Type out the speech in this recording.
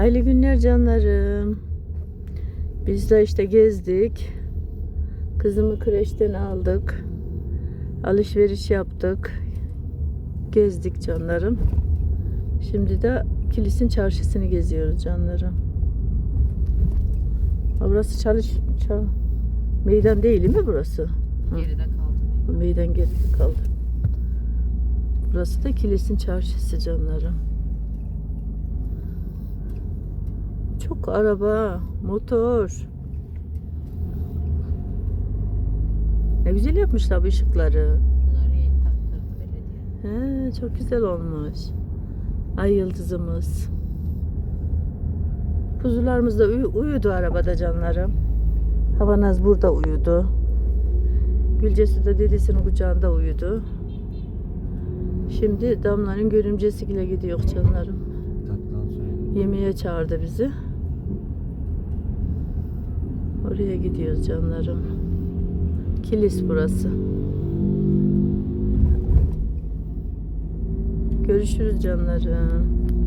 Hayırlı günler canlarım. Biz de işte gezdik. Kızımı kreşten aldık. Alışveriş yaptık. Gezdik canlarım. Şimdi de Kilis'in çarşısını geziyoruz canlarım. Burası çalış... ça- Meydan değil mi burası? Geride kaldı. Meydan geride kaldı. Burası da Kilis'in çarşısı canlarım. Çok araba, motor. Ne güzel yapmışlar bu ışıkları. Bunları yeni taktırdı belediye. He, çok güzel olmuş. Ay yıldızımız. Kuzularımız da uyu- uyudu arabada canlarım. Havanaz burada uyudu. Gülcesu da dedesinin kucağında uyudu. Şimdi Damla'nın görümcesiyle gidiyor canlarım. Yemeğe çağırdı bizi. Oraya gidiyoruz canlarım. Kilis burası. Görüşürüz canlarım.